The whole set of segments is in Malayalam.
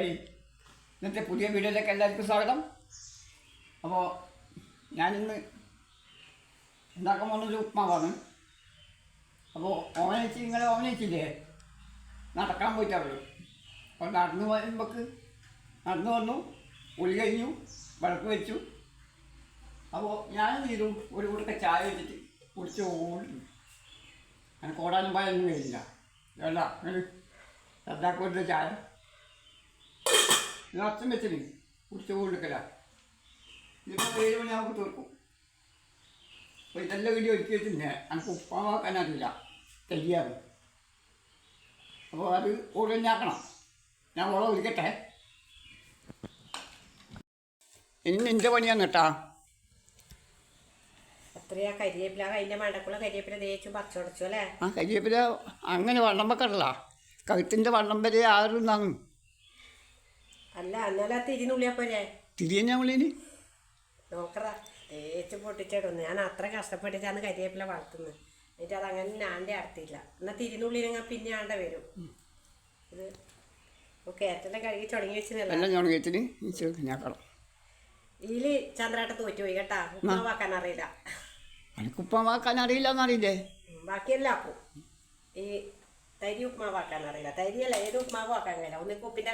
ഇന്നത്തെ പുതിയ വീഡിയോയിലേക്ക് എല്ലാവർക്കും സ്വാഗതം. അപ്പോൾ ഞാനിന്ന് ഉണ്ടാക്കാൻ പോകുന്നത് ഉപ്മാവാണ്. അപ്പോൾ ഓമനച്ച് നിങ്ങൾ ഓമനച്ചില്ലേ? നടക്കാൻ പോയിട്ടാ വരും അപ്പോൾ നടന്നു വരുമ്പോൾക്ക് നടന്നു വന്നു ഉള്ളി കഴിഞ്ഞു വിളക്ക് വെച്ചു. അപ്പോൾ ഞാൻ ചെയ്തു ഒരു കൂട്ടൊക്കെ ചായ വെച്ചിട്ട് കുടിച്ച് ഓടുന്നു അങ്ങനെ കോടാനും പായൊന്നും കഴിയില്ല അല്ല അങ്ങനെ ചായ. നിറച്ചും വെച്ചിന്. കുടിച്ച് കൊടുക്കല ഇതിപ്പോൾ ഏഴ് മണിയാകുമ്പോൾ തീർക്കും. അപ്പോൾ ഇതെല്ലാം വീഡിയോ ഒരുക്കി വെച്ചിട്ടുണ്ട് എനിക്ക് ഉപ്പാവാക്കാൻ അറിയില്ല. തെയ്യാറ് അപ്പോൾ അത് കൂടുതൽ ആക്കണം. ഞാൻ വളം ഒരുക്കട്ടെ ഇന്ന് എന്റെ പണിയാണ് കേട്ടാ. എത്രയാ കരിയേപ്പില. അതിന്റെ മണ്ടക്കുള്ള കരിവേപ്പില തേച്ചു പറിച്ചുടച്ചു അല്ലേ? ആ കരിവേപ്പില അങ്ങനെ വണ്ണം വെക്കണ്ടല്ല. കഴുത്തിന്റെ വണ്ണം വരെ ആരും നങ്ങും അല്ല എന്നാലും തിരിഞ്ഞുള്ളിയാ പോരെ തിരിയന്നെ ഉള്ളിന് നോക്കറ തേച്ച് പൊട്ടിച്ചിടുന്നു ഞാൻ അത്ര കഷ്ടപ്പെട്ടിട്ടാണ് കരിയേപ്പില വളർത്തുന്നത് എന്നിട്ട് അത് അങ്ങനെ ഞാന്റെ അടുത്തില്ല എന്നാൽ തിരിനുള്ളിലെങ്കിൽ പിന്നെ ആണ്ട വരും. ഇത് ഇപ്പോൾ കയറ്റെല്ലാം കഴുകി തുടങ്ങി വെച്ചില്ല ഇതിൽ ചന്ദ്രാട്ട തോറ്റുപോയി കേട്ടാ. ഉപ്പാവാക്കാൻ അറിയില്ല. എനിക്ക് ഉപ്പമാക്കാൻ അറിയില്ല? എന്നറിയില്ലേ ബാക്കിയെല്ലാം ആക്കും. ഈ തരി ഉപ്മാവാക്കാൻ അറിയില്ല. തരിയല്ല ഏത് ഉപ്മാവും ആക്കാൻ കഴിയില്ല. ഒന്ന് കുപ്പിന്റെ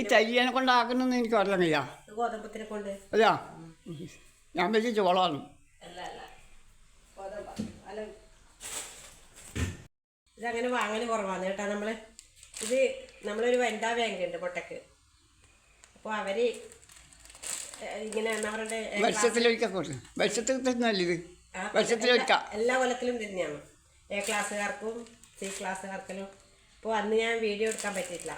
ഈ തയ്യനെ കൊണ്ടാക്കുന്നെന്ന് എനിക്ക് കഴിയാ ഗോതമ്പത്തിനെ കൊണ്ട്? അല്ല ഞാൻ വെച്ച് ചോളാണ് അല്ല അല്ല. ഗോതമ്പ. അല്ല. ഇതങ്ങനെ വാങ്ങൽ കുറവാണ് കേട്ടോ നമ്മൾ ഇത് നമ്മളൊരു വനിതാ ബാങ്ക് ഉണ്ട് പൊട്ടക്ക്. അപ്പോൾ അവർ ഇങ്ങനെ പറയണ്ടേ വർഷത്തിലൊരിക്കൽ വർഷത്തിൽ തന്നെയല്ലേ ഇത്? വർഷത്തിലൊരിക്കൽ. എല്ലാ കൊല്ലത്തിലും തന്നെയാണ്. എ ക്ലാസ്സുകാർക്കും സി ക്ലാസ്സുകാർക്കെല്ലാം അപ്പോൾ അന്ന് ഞാൻ വീഡിയോ എടുക്കാൻ പറ്റിയിട്ടില്ല.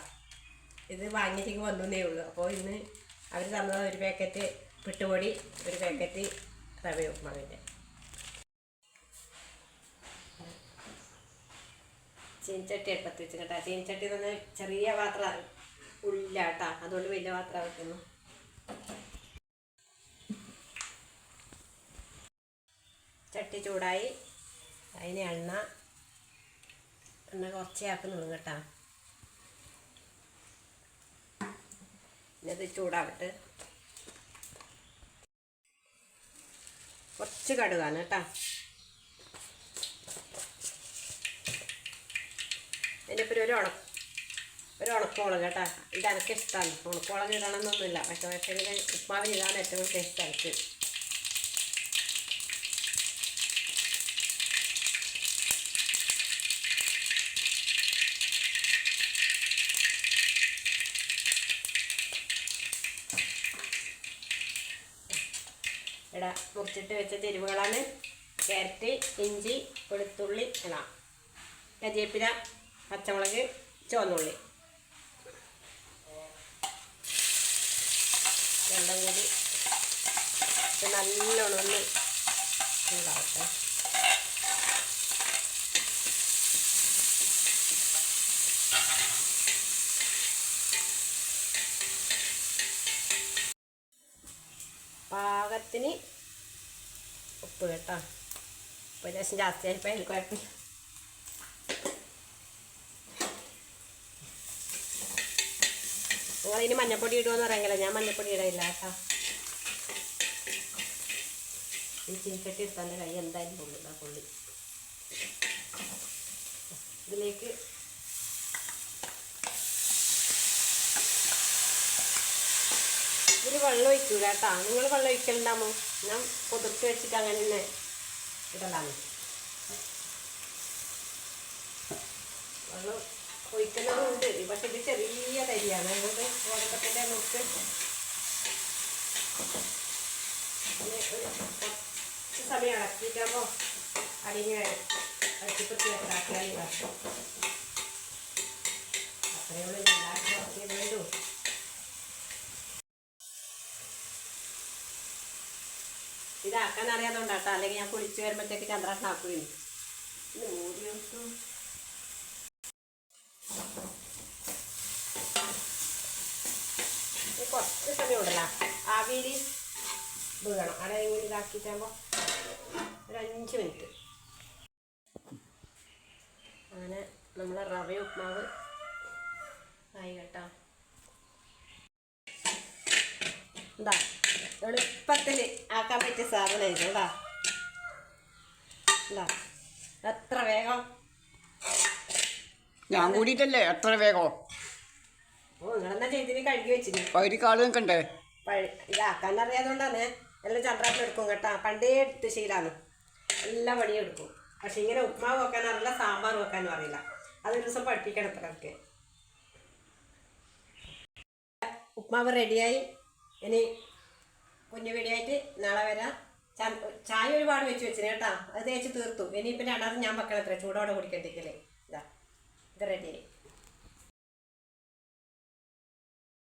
ഇത് വാങ്ങിയിട്ട് വന്നേ ഉള്ളൂ. അപ്പോൾ ഇന്ന് അവർ തന്നത് ഒരു പാക്കറ്റ് പിട്ടുപൊടി ഒരു പാക്കറ്റ് റവ ഉപ്പുമാവിന്റെ ചീനച്ചട്ടി അടുപ്പത്ത് വെച്ച് കേട്ടോ ചീനച്ചട്ടി എന്ന് ചെറിയ പാത്രമാണ് ഉള്ളില്ല കേട്ടോ. അതുകൊണ്ട് വലിയ പാത്രം വെക്കുന്നു. ചട്ടി ചൂടായി. അതിന് എണ്ണ എണ്ണ കുറച്ചേ ആക്കുന്നുള്ളൂ കേട്ടോ. പിന്നെ ചൂടാവട്ടെ. കുറച്ച് കടുകാണ് കേട്ടോ. അതിന്റെ ഇപ്പം ഒരു ഉണക്ക ഒരു ഉണക്കമുളക് കേട്ടോ. ഇത് എനിക്ക് ഇഷ്ടമാണ് ഉണക്കമുളക് ഇടണമെന്നൊന്നുമില്ല. പക്ഷേ പക്ഷേ ഇത് ഉപ്മാവിന് ഇതാണ് ഏറ്റവും ടേസ്റ്റ് എനിക്ക് ഇടാ മുറിച്ചിട്ട് വെച്ച ചേരുവകളാണ്. ക്യാരറ്റ് ഇഞ്ചി വെളുത്തുള്ളി ഇടാം കരിയേപ്പില പച്ചമുളക് ചുവന്നുള്ളി. രണ്ടും കൂടി. നല്ലോണം ഒന്ന് ചൂടാവട്ടെ പാകത്തിന് ഉപ്പ് കേട്ടോ. ഉപ്പ് ലേശം ജാസ്തി ആയപ്പോൾ അതിൽ കുഴപ്പമില്ല. നിങ്ങൾ ഇനി മഞ്ഞപ്പൊടി ഇടുമെന്ന് അറിയാങ്കില്ല ഞാൻ മഞ്ഞപ്പൊടി ഇടയില്ല കേട്ടോ. ഈ ചീക്കട്ടി എടുത്താന്റെ കൈ എന്തായാലും പൊള്ളില്ല പൊള്ളി. ഇതിലേക്ക് ഇതിൽ വെള്ളം ഒഴിക്കുക കേട്ടോ. നിങ്ങൾ വെള്ളം ഒഴിക്കലുണ്ടാമോ ഞാൻ കുതിർത്ത് വെച്ചിട്ട് അങ്ങനെ തന്നെ ഇടലാണ്. വെള്ളം ഒഴിക്കുന്നതുണ്ട്. പക്ഷെ ഇത് ചെറിയ തരിയാണ്. അതുകൊണ്ട് ഗോതമ്പത്തിന്റെ നമുക്ക് കുറച്ച് സമയം ഇളക്കിയിട്ടാകുമ്പോൾ അടിഞ്ഞ് അടിപ്പത്തി ഇറക്കിയാൽ വരും അത്രയേ ഉള്ളൂ എല്ലാവർക്കും ഇറക്കിയേ വേണ്ടൂ ഇതാക്കാൻ അറിയാതുകൊണ്ടാട്ടോ അല്ലെങ്കിൽ ഞാൻ കുളിച്ച് വരുമ്പോഴത്തേക്ക് ചന്ദ്രാട്ടനാക്കുകയും ആക്കുകയും മൂടി കുറച്ച് സമയം ആവിയിൽ വീഴണം. അവിടെ ഇങ്ങനെ ഇതാക്കിയിട്ടാകുമ്പോൾ ഒരു അഞ്ച് മിനിറ്റ്. അങ്ങനെ നമ്മളെ റവ ഉപ്മാവ് ആയി കേട്ടോ. എന്താ എളുപ്പത്തിൽ ആക്കാൻ പറ്റിയ സാധനം ഇത് കേട്ടോ എന്താ എത്ര വേഗം? ഞാൻ കൂടിയിട്ടല്ലേ? എത്ര വേഗം? ഓ നിങ്ങളെന്നാ ചെയ്തിന്? കഴുകി വെച്ചിന്. പകുതിക്കാട് നിൽക്കണ്ടേ പഴ- ഇതാക്കാൻ അറിയാതുകൊണ്ടാണ് എല്ലാം ചന്ദ്രാപ്പിൽ എടുക്കും കേട്ടാ. പണ്ടേ എടുത്ത് ശീലാണ്. എല്ലാ പണിയും എടുക്കും. പക്ഷെ ഇങ്ങനെ ഉപ്മാവ് വെക്കാൻ അറിയില്ല സാമ്പാർ വെക്കാനും അറിയില്ല. അതൊരു ദിവസം പഠിപ്പിക്കണം ഇത്രയൊക്കെ. ഉപ്മാവ് റെഡിയായി ഇനി കുഞ്ഞു വീടിയായിട്ട് നാളെ വരാം. ചായ ഒരുപാട് വെച്ച് വെച്ചിന് കേട്ടാ. അത് തേച്ച് തീർത്തു. ഇനിയിപ്പം രണ്ടാമത് ഞാൻ വെക്കണം അത്ര ചൂടോടെ കുടിക്കണ്ടിക്കല്ലേ ഇതാ ഇത് റെഡിയായി